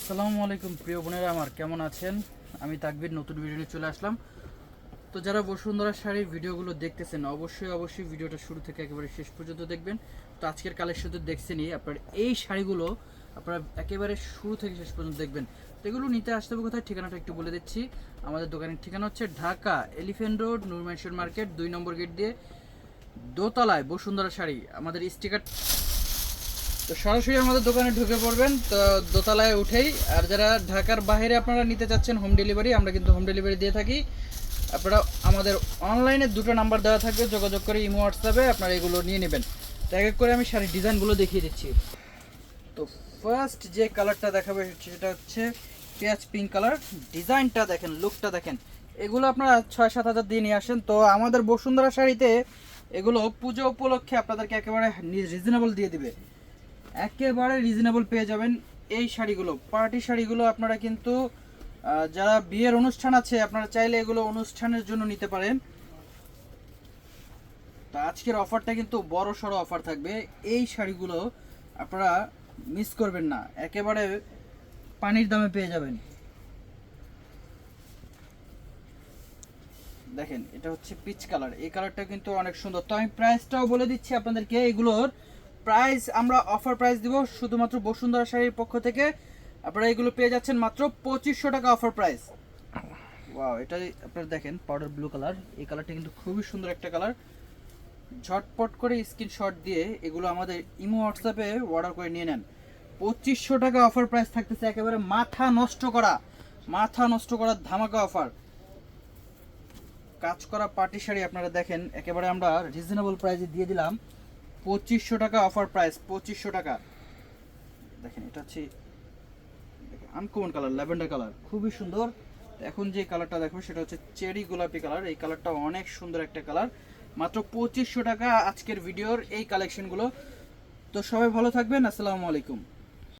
আসসালামু আলাইকুম, প্রিয় বোনেরা, আমার কেমন আছেন? আমি তাকবির, নতুন ভিডিও নিয়ে চলে আসলাম। তো যারা বসুন্ধরা শাড়ির ভিডিওগুলো দেখতেছেন, অবশ্যই অবশ্যই ভিডিওটা শুরু থেকে একেবারে শেষ পর্যন্ত দেখবেন। তো আজকের কালেকশন তো দেখছেনই, আপনার এই শাড়িগুলো আপনারা একেবারে শুরু থেকে শেষ পর্যন্ত দেখবেন। তো এগুলো নিতে আসতে হবে কোথায়? ঠিকানাটা একটু বলে দিচ্ছি। আমাদের দোকানের ঠিকানা হচ্ছে ঢাকা এলিফেন্ট রোড নুরমেশন মার্কেট, দুই নম্বর গেট দিয়ে দোতলায় বসুন্ধরা শাড়ি। আমাদের স্টিকার তো সরাসরি আমাদের দোকানে ঢুকে পড়বেন। তো দোতলায় উঠেই, আর যারা ঢাকার বাইরে আপনারা নিতে চাচ্ছেন হোম ডেলিভারি আমরা কিন্তু হোম ডেলিভারি দিয়ে থাকি। আপনারা আমাদের অনলাইনে দুটো নাম্বার দেওয়া থাকবে, যোগাযোগ করে ইমো হোয়াটসঅ্যাপে আপনারা এগুলো নিয়ে নেবেন। তো এক এক করে আমি শাড়ির ডিজাইনগুলো দেখিয়ে দিচ্ছি। তো ফার্স্ট যে কালারটা দেখাবে, সেটা হচ্ছে পেঁয়াজ পিঙ্ক কালার ডিজাইনটা দেখেন লুকটা দেখেন। এগুলো আপনারা ছয় সাত হাজার দিয়ে নিয়ে আসেন। তো আমাদের বসুন্ধরা শাড়িতে এগুলো পুজো উপলক্ষে আপনাদেরকে একেবারে রিজনেবল দিয়ে দিবে। একেবারে রিজনেবল পেয়ে যাবেন এই শাড়িগুলো। পার্টি শাড়িগুলো আপনারা কিন্তু যারা বিয়ের অনুষ্ঠান আছে, আপনারা চাইলে এগুলো অনুষ্ঠানের জন্য নিতে পারেন। তো আজকের অফারটা কিন্তু বড় সড়ো অফার থাকবে। এই শাড়িগুলো আপনারা মিস করবেন না। একেবারে পানির দামে পেয়ে যাবেন। দেখেন, এটা হচ্ছে পিচ কালার এই কালারটা কিন্তু অনেক সুন্দর। তো আমি প্রাইসটাও বলে দিচ্ছি আপনাদেরকে। এগুলোর প্রাইস আমরা অফার প্রাইস দিব শুধুমাত্র বসুন্ধরা শাড়ির পক্ষ থেকে। আপনারা এগুলো পেয়ে যাচ্ছেন মাত্র পঁচিশশো টাকা অফার প্রাইস ওয়াও এটা আপনারা দেখেন পাউডার ব্লু কালার এই কালারটা কিন্তু খুবই সুন্দর একটা কালার ঝটপট করে স্ক্রিনশট দিয়ে এগুলো আমাদের ইমো হোয়াটসঅ্যাপে অর্ডার করে নিয়ে নেন। পঁচিশশো টাকা অফার প্রাইস থাকতেছে একেবারে মাথা নষ্ট করা। মাথা নষ্ট করার ধামাকা অফার কাজ করা পার্টি শাড়ি আপনারা দেখেন, একেবারে আমরা রিজনেবল প্রাইসে দিয়ে দিলাম। পঁচিশশো টাকা অফার প্রাইস পঁচিশশো টাকা। দেখেন, এটা হচ্ছে আনকমন কালার ল্যাভেন্ডার কালার খুবই সুন্দর। এখন যে কালারটা দেখো সেটা হচ্ছে চেরি গোলাপি কালার এই কালারটা অনেক সুন্দর একটা কালার মাত্র পঁচিশশো টাকা আজকের ভিডিওর এই কালেকশনগুলো তো সবাই ভালো থাকবেন, আসসালামু আলাইকুম।